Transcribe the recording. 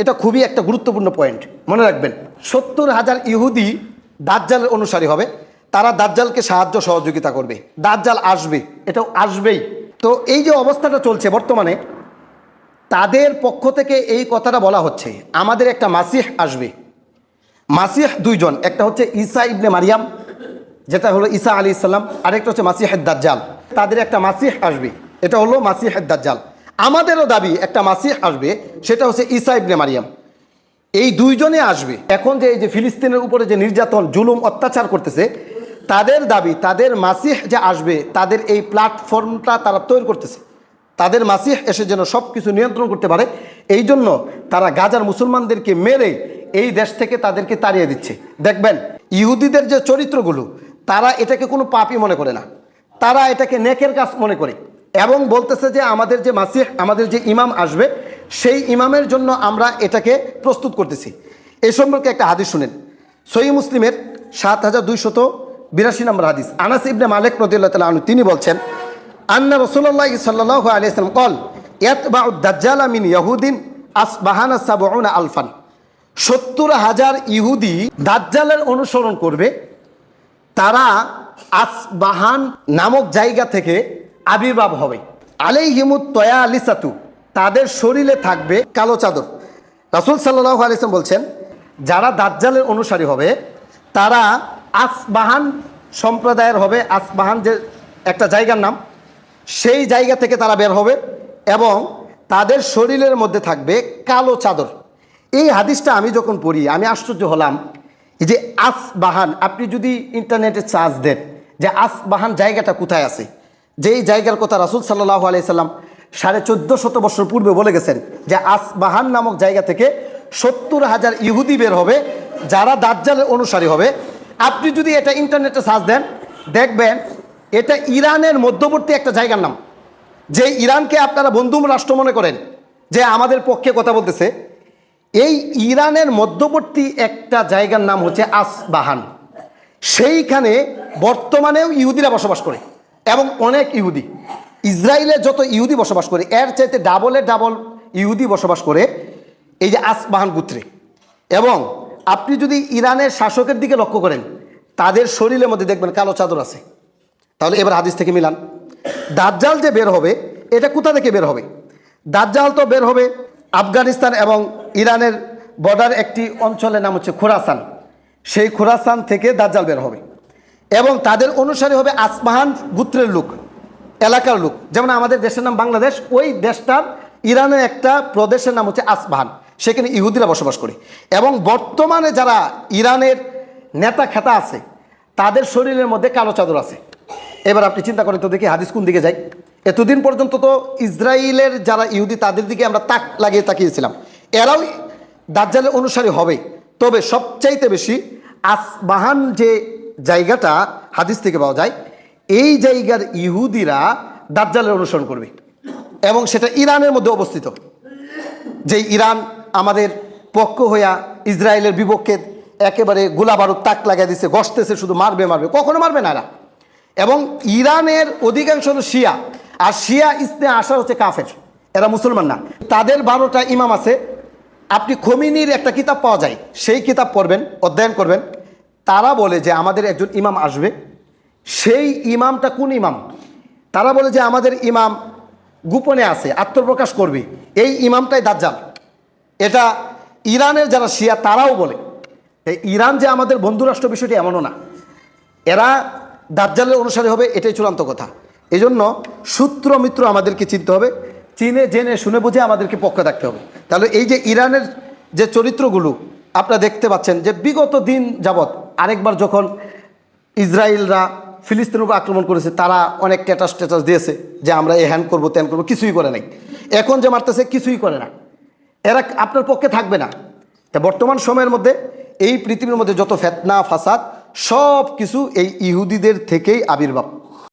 এটা খুবই একটা গুরুত্বপূর্ণ পয়েন্ট মনে রাখবেন, সত্তর হাজার ইহুদি দাজ্জালের অনুসারী হবে, তারা দাজ্জালকে সাহায্য সহযোগিতা করবে। দাজ্জাল আসবে, এটাও আসবেই। তো এই যে অবস্থাটা চলছে বর্তমানে, তাদের পক্ষ থেকে এই কথাটা বলা হচ্ছে, আমাদের একটা মাসিহ আসবে। মাসিহ দুইজন, একটা হচ্ছে ঈসা ইবনে মারিয়াম, যেটা হলো ঈসা আলী ইসলাম আরেকটা হচ্ছে মাসিহেদ দাজ্জাল। তাদের একটা মাসিহ আসবে, এটা হলো মাসিহেদ দাজ্জাল। আমাদেরও দাবি, একটা মাসিহ আসবে, সেটা হচ্ছে ঈসা ইবনে মারিয়াম। এই দুইজনে আসবে। এখন যে এই যে ফিলিস্তিনের উপরে যে নির্যাতন, জুলুম, অত্যাচার করতেছে, তাদের দাবি, তাদের মাসিহ যে আসবে, তাদের এই প্ল্যাটফর্মটা তারা তৈরি করতেছে। তাদের মাসিহ এসে যেন সব কিছু নিয়ন্ত্রণ করতে পারে, এই জন্য তারা গাজার মুসলমানদেরকে মেরে এই দেশ থেকে তাদেরকে তাড়িয়ে দিচ্ছে। দেখবেন, ইহুদিদের যে চরিত্রগুলো, তারা এটাকে কোনো পাপই মনে করে না। তারা এটাকে নেকের কাজ মনে করে। এবং বলতেছে যে আমাদের যে মাসিহ, আমাদের যে ইমাম আসবে, সেই ইমামের জন্য আমরা এটাকে প্রস্তুত করতেছি। এই সম্পর্কে একটা হাদিস শুনেন। সহি মুসলিমের সাত হাজার দুইশত বিরাশি নম্বর হাদিস। আনাস ইবনে মালিক রদিল্লাহ তালা আনু তিনি বলছেন, আন্না রসুল্লাহ সাল্লাহ আলিয়াল্লাম কল ইয়াত বা দাজ্জাল আমিন ইয়াহুদ্দিন আস বাহানা সাবনা আলফান। সত্তর হাজার ইহুদি দাজ্জালের অনুসরণ করবে, তারা আসবাহান নামক জায়গা থেকে আবির্ভাব হবে। আলাই হিমুদ তয়া আলি আলিসাতু তাদের শরীরে থাকবে কালো চাদর। রাসুল সাল্লাহ আলিয়াম বলছেন, যারা দাজ্জালের অনুসারী হবে, তারা আসবাহান সম্প্রদায়ের হবে, আসবাহান যে একটা জায়গার নাম, সেই জায়গা থেকে তারা বের হবে এবং তাদের শরীরের মধ্যে থাকবে কালো চাদর। এই হাদিসটা আমি যখন পড়ি, আমি আশ্চর্য হলাম যে আসবাহান, আপনি যদি ইন্টারনেটে চার্জ দেন যে আসবাহান জায়গাটা কোথায় আছে যেই জায়গার কথা রাসুল সাল্লাহ আলাইসাল্লাম সাড়ে চোদ্দ শত বছর পূর্বে বলে গেছেন যে আসবাহান নামক জায়গা থেকে সত্তর হাজার ইহুদি বের হবে, যারা দাজ্জালের অনুসারী হবে। আপনি যদি এটা ইন্টারনেটে সার্চ দেন, দেখবেন এটা ইরানের মধ্যবর্তী একটা জায়গার নাম। যে ইরানকে আপনারা বন্ধু রাষ্ট্র মনে করেন, যে আমাদের পক্ষে কথা বলতেছে, এই ইরানের মধ্যবর্তী একটা জায়গার নাম হচ্ছে আসবাহান। সেইখানে বর্তমানেও ইহুদিরা বসবাস করে। এবং অনেক ইহুদি। ইসরায়েলে যত ইহুদি বসবাস করে, এর চাইতে ডাবলে ডাবল ইহুদি বসবাস করে এই যে আসবাহান গুত্রে। এবং আপনি যদি ইরানের শাসকের দিকে লক্ষ্য করেন, তাদের শরীরের মধ্যে দেখবেন কালো চাদর আছে। তাহলে এবার হাদিস থেকে মিলান। দাজ্জাল যে বের হবে, এটা কোথা থেকে বের হবে? দাজ্জাল তো বের হবে আফগানিস্তান এবং ইরানের বর্ডার একটি অঞ্চলের নাম হচ্ছে খোরাসান। সেই খোরাসান থেকে দাজ্জাল বের হবে। এবং তাদের অনুসারী হবে আসমাহান গুত্রের লোক, এলাকার লোক। যেমন আমাদের দেশের নাম বাংলাদেশ, ওই দেশটার ইরানের একটা প্রদেশের নাম হচ্ছে আসবাহান সেখানে ইহুদিরা বসবাস করে। এবং বর্তমানে যারা ইরানের নেতা খেতা আছে, তাদের শরীরের মধ্যে কালো চাদর আছে। এবার আপনি চিন্তা করেন তো দেখি হাদিস কোন দিকে যাই এতদিন পর্যন্ত তো ইসরায়েলের যারা ইহুদি, তাদের দিকে আমরা তাক লাগিয়ে তাকিয়েছিলাম। এরাও দাজ্জালের অনুসারী হবে। তবে সবচাইতে বেশি আসবাহান যে জায়গাটা হাদিস থেকে পাওয়া যায়, এই জায়গার ইহুদিরা দাজ্জালের অনুসরণ করবে এবং সেটা ইরানের মধ্যে অবস্থিত। যে ইরান আমাদের পক্ষ হইয়া ইসরায়েলের বিপক্ষে একেবারে গোলাবারুদ তাক লাগিয়ে দিচ্ছে গসতেছে শুধু মারবে মারবে। কখনো মারবে না এরা। এবং ইরানের অধিকাংশ হলো শিয়া, আর শিয়া ইসনে আসা হচ্ছে কাফের। এরা মুসলমান না। তাদের বারোটা ইমাম আছে। আপনি খমিনির একটা কিতাব পাওয়া যায়, সেই কিতাব পড়বেন, অধ্যয়ন করবেন। তারা বলে যে আমাদের একজন ইমাম আসবে। সেই ইমামটা কোন ইমাম? তারা বলে যে আমাদের ইমাম গোপনে আছে, আত্মপ্রকাশ করবে। এই ইমামটাই দাজ্জাল। এটা ইরানের যারা শিয়া, তারাও বলে। ইরান যে আমাদের বন্ধুরাষ্ট্র বিষয়টি এমনও না। এরা দাজ্জালের অনুসারী হবে, এটাই চূড়ান্ত কথা। এই জন্য সূত্র মিত্র আমাদেরকে চিনতে হবে। চিনে, জেনে, শুনে, বুঝে আমাদেরকে পক্ষে থাকতে হবে। তাহলে এই যে ইরানের যে চরিত্রগুলো, আপনারা দেখতে পাচ্ছেন যে বিগত দিন যাবৎ আরেকবার যখন ইসরায়েলরা ফিলিস্তিনের উপর আক্রমণ করেছে, তারা অনেক ট্যাটাস ট্যাটাস দিয়েছে যে আমরা এ হ্যান করব, ত্যান করব, কিছুই করে নাই। এখন যে মারতেছে, কিছুই করে না। এরা আপনার পক্ষে থাকবে না। তা বর্তমান সময়ের মধ্যে এই পৃথিবীর মধ্যে যত ফেতনা, ফাসাদ সব কিছু এই ইহুদিদের থেকেই আবির্ভাব।